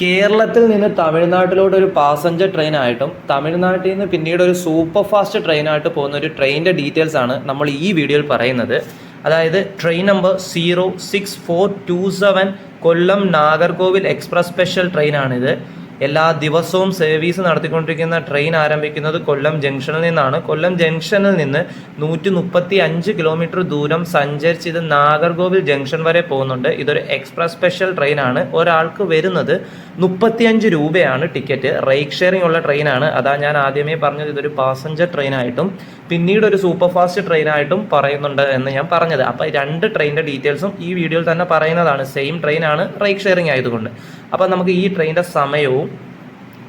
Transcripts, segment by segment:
കേരളത്തിൽ നിന്ന് തമിഴ്നാട്ടിലോട്ട് ഒരു പാസഞ്ചർ ട്രെയിൻ ആയിട്ടും തമിഴ്നാട്ടിൽ നിന്ന് പിന്നീട് ഒരു സൂപ്പർ ഫാസ്റ്റ് ട്രെയിൻ ആയിട്ട് പോകുന്ന ഒരു ട്രെയിനിന്റെ ഡീറ്റെയിൽസ് ആണ് നമ്മൾ ഈ വീഡിയോയിൽ പറയുന്നത്. അതായത് train number zero six four two seven Kollam Nagercoil express special ട്രെയിനാണിത് എല്ലാ ദിവസവും സർവീസ് നടത്തിക്കൊണ്ടിരിക്കുന്ന ട്രെയിൻ ആരംഭിക്കുന്നത് കൊല്ലം ജംഗ്ഷനിൽ നിന്നാണ്. കൊല്ലം ജംഗ്ഷനിൽ നിന്ന് നൂറ്റി മുപ്പത്തി അഞ്ച് കിലോമീറ്റർ ദൂരം സഞ്ചരിച്ച് ഇത് നാഗർകോവിൽ ജംഗ്ഷൻ വരെ പോകുന്നുണ്ട്. ഇതൊരു എക്സ്പ്രസ് സ്പെഷ്യൽ ട്രെയിനാണ് ഒരാൾക്ക് വരുന്നത് മുപ്പത്തിയഞ്ച് രൂപയാണ് ടിക്കറ്റ് റൈക്ക് ഷെയറിംഗ് ഉള്ള ട്രെയിനാണ് അതാ ഞാൻ ആദ്യമേ പറഞ്ഞത്. ഇതൊരു പാസഞ്ചർ ട്രെയിൻ ആയിട്ടും പിന്നീട് ഒരു സൂപ്പർ ഫാസ്റ്റ് ട്രെയിനായിട്ടും പറയുന്നുണ്ട് എന്ന് ഞാൻ പറഞ്ഞത്. അപ്പോൾ രണ്ട് ട്രെയിനിന്റെ ഡീറ്റെയിൽസും ഈ വീഡിയോയിൽ തന്നെ പറയുന്നതാണ്. സെയിം ട്രെയിനാണ് റൈക്ക് ഷെയറിംഗ് ആയതുകൊണ്ട്. അപ്പോൾ നമുക്ക് ഈ ട്രെയിനിന്റെ സമയവും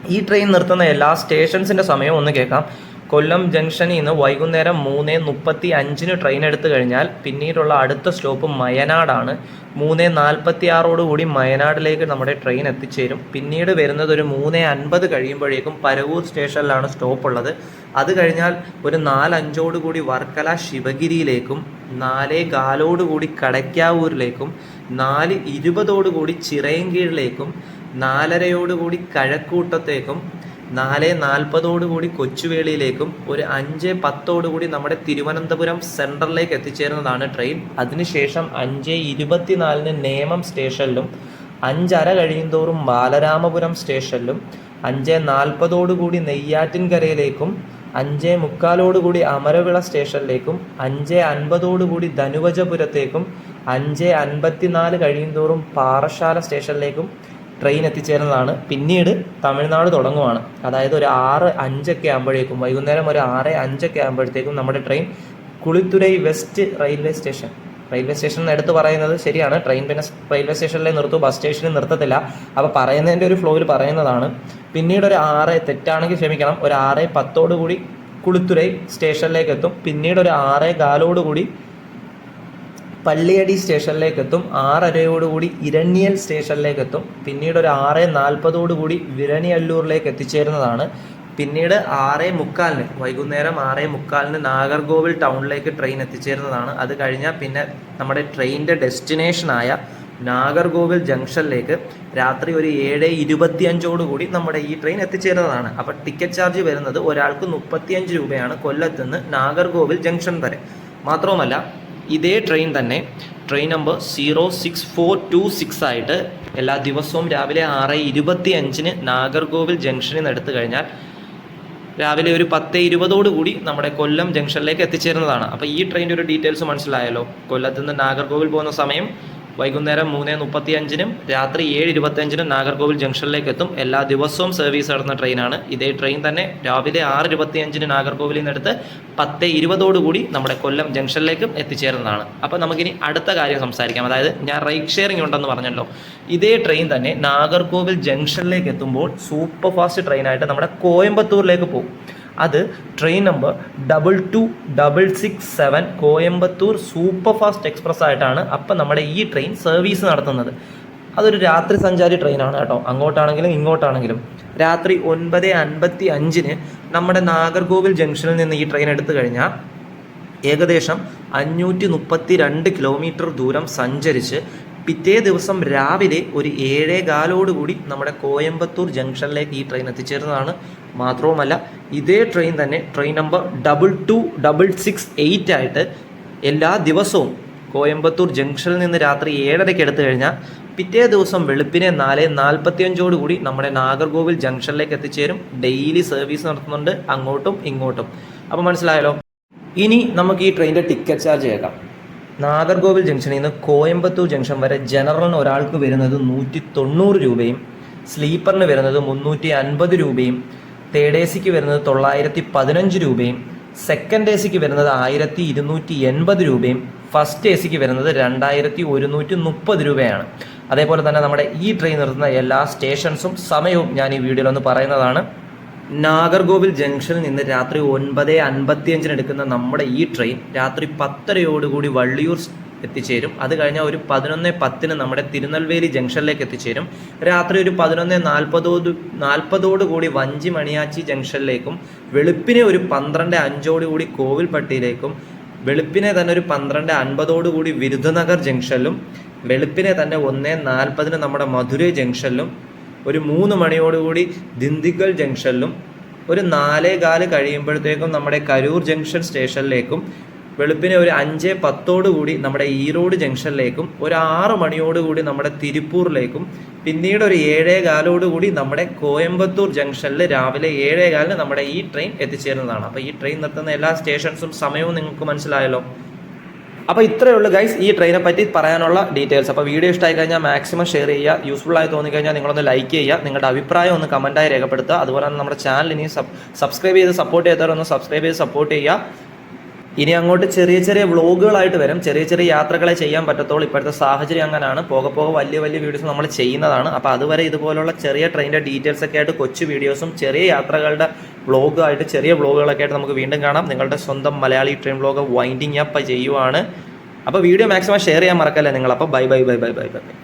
ഈ ട്രെയിൻ നിർത്തുന്ന എല്ലാ സ്റ്റേഷൻസിന്റെ സമയം ഒന്ന് കേൾക്കാം. കൊല്ലം ജംഗ്ഷനിൽ നിന്ന് വൈകുന്നേരം മൂന്ന് മുപ്പത്തി അഞ്ചിന് ട്രെയിൻ എടുത്തു കഴിഞ്ഞാൽ പിന്നീടുള്ള അടുത്ത സ്റ്റോപ്പ് മയനാടാണ്. മൂന്ന് നാൽപ്പത്തി ആറോടുകൂടി മയനാടിലേക്ക് നമ്മുടെ ട്രെയിൻ എത്തിച്ചേരും. പിന്നീട് വരുന്നത് ഒരു മൂന്ന് അൻപത് കഴിയുമ്പോഴേക്കും പരവൂർ സ്റ്റേഷനിലാണ് സ്റ്റോപ്പ് ഉള്ളത്. അത് കഴിഞ്ഞാൽ ഒരു നാലഞ്ചോടുകൂടി വർക്കല ശിവഗിരിയിലേക്കും നാലേ കാലോടുകൂടി കടയ്ക്കാവൂരിലേക്കും നാല് ഇരുപതോടുകൂടി ചിറയൻകീഴിലേക്കും നാലരയോടുകൂടി കഴക്കൂട്ടത്തേക്കും നാല് നാൽപ്പതോടുകൂടി കൊച്ചുവേളിയിലേക്കും ഒരു അഞ്ച് പത്തോടുകൂടി നമ്മുടെ തിരുവനന്തപുരം സെൻട്രലിലേക്ക് എത്തിച്ചേരുന്നതാണ് ട്രെയിൻ. അതിനുശേഷം അഞ്ച് ഇരുപത്തിനാലിന് നേമം സ്റ്റേഷനിലും അഞ്ചര കഴിയുന്തോറും ബാലരാമപുരം സ്റ്റേഷനിലും അഞ്ച് നാൽപ്പതോടുകൂടി നെയ്യാറ്റിൻകരയിലേക്കും അഞ്ച് മുക്കാലോടുകൂടി അമരവിള സ്റ്റേഷനിലേക്കും അഞ്ച് അൻപതോടുകൂടി ധനുവജപുരത്തേക്കും അഞ്ച് അൻപത്തിനാല് കഴിയുന്തോറും പാറശാല സ്റ്റേഷനിലേക്കും ട്രെയിൻ എത്തിച്ചേരുന്നതാണ്. പിന്നീട് തമിഴ്നാട് തുടങ്ങുവാണ്. അതായത് ഒരു ആറ് അഞ്ചൊക്കെ ആകുമ്പോഴേക്കും വൈകുന്നേരം ഒരു ആറ് അഞ്ചൊക്കെ ആകുമ്പോഴത്തേക്കും നമ്മുടെ train Kulithurai west railway station railway station എടുത്ത് പറയുന്നത് ശരിയാണ്. ട്രെയിൻ പിന്നെ റെയിൽവേ സ്റ്റേഷനിലെ നിർത്തൂ ബസ് സ്റ്റേഷനിൽ നിർത്തത്തില്ല. അപ്പോൾ പറയുന്നതിന്റെ ഒരു ഫ്ലോയിൽ പറയുന്നതാണ്. പിന്നീട് ഒരു ആറ് തെറ്റാണെങ്കിൽ ക്ഷമിക്കണം ഒരു ആറ് പത്തോടു കൂടി കുളിത്തുരൈ സ്റ്റേഷനിലേക്ക് എത്തും. പിന്നീട് ഒരു ആറ് കാലോടുകൂടി പള്ളിയടി സ്റ്റേഷനിലേക്ക് എത്തും ആറരയോടുകൂടി ഇരണ്യൽ സ്റ്റേഷനിലേക്ക് എത്തും പിന്നീട് ഒരു ആറ് നാൽപ്പതോടുകൂടി വിരണിയല്ലൂരിലേക്ക് എത്തിച്ചേരുന്നതാണ്. പിന്നീട് ആറ് മുക്കാലിന് വൈകുന്നേരം ആറ് മുക്കാലിന് നാഗർകോവിൽ ടൗണിലേക്ക് ട്രെയിൻ എത്തിച്ചേരുന്നതാണ്. അത് കഴിഞ്ഞാൽ പിന്നെ നമ്മുടെ ട്രെയിനിന്റെ ഡെസ്റ്റിനേഷനായ നാഗർകോവിൽ ജംഗ്ഷനിലേക്ക് രാത്രി ഒരു ഏഴ് ഇരുപത്തിയഞ്ചോടുകൂടി നമ്മുടെ ഈ ട്രെയിൻ എത്തിച്ചേരുന്നതാണ്. അപ്പോൾ ടിക്കറ്റ് ചാർജ് വരുന്നത് ഒരാൾക്ക് മുപ്പത്തിയഞ്ച് രൂപയാണ് കൊല്ലത്തുനിന്ന് നാഗർകോവിൽ ജംഗ്ഷൻ വരെ. മാത്രവുമല്ല ഇതേ ട്രെയിൻ തന്നെ. Train number zero six four two six ആയിട്ട് എല്ലാ ദിവസവും രാവിലെ ആറ് ഇരുപത്തി അഞ്ചിന് നാഗർകോവിൽ ജംഗ്ഷനിൽ നിന്ന് എടുത്തു കഴിഞ്ഞാൽ രാവിലെ ഒരു പത്ത് ഇരുപതോട് കൂടി നമ്മുടെ കൊല്ലം ജംഗ്ഷനിലേക്ക് എത്തിച്ചേരുന്നതാണ്. അപ്പോൾ ഈ ട്രെയിനിന്റെ ഒരു ഡീറ്റെയിൽസ് മനസ്സിലായല്ലോ. കൊല്ലത്ത് നിന്ന് നാഗർകോവിൽ പോകുന്ന സമയം വൈകുന്നേരം മൂന്ന് മുപ്പത്തി അഞ്ചിനും രാത്രി ഏഴ് ഇരുപത്തിയഞ്ചിനും നാഗർകോവിൽ ജംഗ്ഷനിലേക്ക് എത്തും. എല്ലാ ദിവസവും സർവീസ് നടത്തുന്ന ട്രെയിനാണ്. ഇതേ ട്രെയിൻ തന്നെ രാവിലെ ആറ് ഇരുപത്തി അഞ്ചിന് നാഗർകോവിലിൽ നിന്നെടുത്ത് പത്ത് ഇരുപതോടുകൂടി നമ്മുടെ കൊല്ലം ജംഗ്ഷനിലേക്കും എത്തിച്ചേരുന്നതാണ്. അപ്പോൾ നമുക്കിനി അടുത്ത കാര്യം സംസാരിക്കാം. അതായത് ഞാൻ റൈറ്റ് ഷെയറിംഗ് ഉണ്ടെന്ന് പറഞ്ഞല്ലോ. ഇതേ ട്രെയിൻ തന്നെ നാഗർകോവിൽ ജംഗ്ഷനിലേക്ക് എത്തുമ്പോൾ സൂപ്പർ ഫാസ്റ്റ് ട്രെയിനായിട്ട് നമ്മുടെ കോയമ്പത്തൂരിലേക്ക് പോകും. അത് train number double two double six seven Coimbatore super fast express ആയിട്ടാണ് അപ്പം നമ്മുടെ ഈ ട്രെയിൻ സർവീസ് നടത്തുന്നത്. അതൊരു രാത്രി സഞ്ചാരി ട്രെയിനാണ് കേട്ടോ. അങ്ങോട്ടാണെങ്കിലും ഇങ്ങോട്ടാണെങ്കിലും. രാത്രി ഒൻപത് അൻപത്തി അഞ്ചിന് നമ്മുടെ നാഗർകോവിൽ ജംഗ്ഷനിൽ നിന്ന് ഈ ട്രെയിൻ എടുത്തു കഴിഞ്ഞാൽ ഏകദേശം അഞ്ഞൂറ്റി മുപ്പത്തി രണ്ട് കിലോമീറ്റർ ദൂരം സഞ്ചരിച്ച് പിറ്റേ ദിവസം രാവിലെ ഒരു ഏഴേ കാലോടുകൂടി നമ്മുടെ കോയമ്പത്തൂർ ജംഗ്ഷനിലേക്ക് ഈ ട്രെയിൻ എത്തിച്ചേരുന്നതാണ്. മാത്രവുമല്ല ഇതേ ട്രെയിൻ തന്നെ train number double two double six eight ആയിട്ട് എല്ലാ ദിവസവും കോയമ്പത്തൂർ ജംഗ്ഷനിൽ നിന്ന് രാത്രി ഏഴരയ്ക്ക് എടുത്തു കഴിഞ്ഞാൽ പിറ്റേ ദിവസം വെളുപ്പിനെ നാല് നാൽപ്പത്തിയഞ്ചോട് കൂടി നമ്മുടെ നാഗർകോവിൽ ജംഗ്ഷനിലേക്ക് എത്തിച്ചേരും. ഡെയിലി സർവീസ് നടത്തുന്നുണ്ട് അങ്ങോട്ടും ഇങ്ങോട്ടും. അപ്പോൾ മനസ്സിലായല്ലോ? ഇനി നമുക്ക് ഈ ട്രെയിനിന്റെ ടിക്കറ്റ് ചാർജ് കേൾക്കാം. നാഗർകോവിൽ ജംഗ്ഷനിൽ നിന്ന് കോയമ്പത്തൂർ ജംഗ്ഷൻ വരെ ജനറലിന് ഒരാൾക്ക് വരുന്നത് നൂറ്റി തൊണ്ണൂറ് രൂപയും സ്ലീപ്പറിന് വരുന്നത് മുന്നൂറ്റി അൻപത് രൂപയും തേർഡ് എ സിക്ക് വരുന്നത് തൊള്ളായിരത്തി പതിനഞ്ച് രൂപയും സെക്കൻഡ് എ സിക്ക് വരുന്നത് ആയിരത്തി ഇരുന്നൂറ്റി എൺപത് രൂപയും ഫസ്റ്റ് എ സിക്ക് വരുന്നത് രണ്ടായിരത്തി ഒരുന്നൂറ്റി മുപ്പത് രൂപയാണ്. അതേപോലെ തന്നെ നമ്മുടെ ഈ ട്രെയിൻ നിർത്തുന്ന എല്ലാ സ്റ്റേഷൻസും സമയവും ഞാൻ ഈ വീഡിയോയിൽ ഒന്ന് പറയുന്നതാണ്. നാഗർകോവിൽ ജംഗ്ഷനിൽ നിന്ന് രാത്രി ഒൻപത് അൻപത്തിയഞ്ചിന് എടുക്കുന്ന നമ്മുടെ ഈ ട്രെയിൻ രാത്രി പത്തരയോടുകൂടി വള്ളിയൂർ എത്തിച്ചേരും. അത് കഴിഞ്ഞാൽ ഒരു പതിനൊന്ന് പത്തിന് നമ്മുടെ തിരുനെൽവേലി ജംഗ്ഷനിലേക്ക് എത്തിച്ചേരും. രാത്രി ഒരു പതിനൊന്ന് നാൽപ്പതോട് നാൽപ്പതോട് കൂടി വഞ്ചി മണിയാച്ചി ജംഗ്ഷനിലേക്കും വെളുപ്പിനെ ഒരു പന്ത്രണ്ട് അഞ്ചോട് കൂടി കോവിൽപ്പട്ടിയിലേക്കും വെളുപ്പിനെ തന്നെ ഒരു പന്ത്രണ്ട് അൻപതോട് കൂടി വിരുദ്ധനഗർ ജംഗ്ഷനിലും വെളുപ്പിനെ തന്നെ ഒന്ന് നാൽപ്പതിന് നമ്മുടെ മധുരൈ ജംഗ്ഷനിലും ഒരു മൂന്ന് മണിയോടുകൂടി ദിന്തിക്കൽ ജംഗ്ഷനിലും ഒരു നാലേ കാൽ കഴിയുമ്പോഴത്തേക്കും നമ്മുടെ കരൂർ ജംഗ്ഷൻ സ്റ്റേഷനിലേക്കും വെളുപ്പിനെ ഒരു അഞ്ച് പത്തോടുകൂടി നമ്മുടെ ഈറോഡ് ജംഗ്ഷനിലേക്കും ഒരു ആറ് മണിയോടുകൂടി നമ്മുടെ തിരുപ്പൂരിലേക്കും പിന്നീട് ഒരു ഏഴേ കാലോട് കൂടി നമ്മുടെ കോയമ്പത്തൂർ ജംഗ്ഷനിൽ രാവിലെ ഏഴേ കാലിന് നമ്മുടെ ഈ ട്രെയിൻ എത്തിച്ചേരുന്നതാണ്. അപ്പോൾ ഈ ട്രെയിൻ നിർത്തുന്ന എല്ലാ സ്റ്റേഷൻസും സമയവും നിങ്ങൾക്ക് മനസ്സിലായല്ലോ. അപ്പോൾ ഇത്രയേ ഉള്ളൂ ഗൈസ് ഈ ട്രെയിനെ പറ്റി പറയാനുള്ള ഡീറ്റെയിൽസ് അപ്പോൾ വീഡിയോ ഇഷ്ടമായി കഴിഞ്ഞാൽ മാക്സിമം ഷെയർ ചെയ്യുക. യൂസ്ഫുൾ ആയി തോന്നി തോന്നിക്കഴിഞ്ഞാൽ നിങ്ങളൊന്ന് ലൈക്ക് ചെയ്യുക. നിങ്ങളുടെ അഭിപ്രായം ഒന്ന് കമന്റായി രേഖപ്പെടുത്തുക. അതുപോലെ തന്നെ നമ്മുടെ ചാനൽ ഇനി സബ്സ്ക്രൈബ് ചെയ്ത് സപ്പോർട്ട് ചെയ്തവരൊന്ന് സബ്സ്ക്രൈബ് ചെയ്ത് സപ്പോർട്ട് ചെയ്യുക. ഇനി അങ്ങോട്ട് ചെറിയ ചെറിയ വ്ളോഗുകളായിട്ട് വരും. ചെറിയ ചെറിയ യാത്രകളെ ചെയ്യാൻ പറ്റത്തുള്ളൂ ഇപ്പോഴത്തെ സാഹചര്യം അങ്ങനെയാണ്. പോകെ പോകെ വലിയ വലിയ വീഡിയോസ് നമ്മൾ ചെയ്യുന്നതാണ്. അപ്പോൾ അതുവരെ ഇതുപോലുള്ള ചെറിയ ട്രെയിനിന്റെ ഡീറ്റെയിൽസ് ഒക്കെ ആയിട്ട് കൊച്ചു വീഡിയോസും ചെറിയ യാത്രകളുടെ വ്ളോഗായിട്ട് ചെറിയ വ്ളോഗുകളൊക്കെ ആയിട്ട് നമുക്ക് വീണ്ടും കാണാം. നിങ്ങളുടെ സ്വന്തം Malayali train vlog winding up ചെയ്യുവാണ്. അപ്പോൾ വീഡിയോ മാക്സിമം ഷെയർ ചെയ്യാൻ മറക്കല്ലേ നിങ്ങൾ? അപ്പോൾ bye bye bye bye bye bye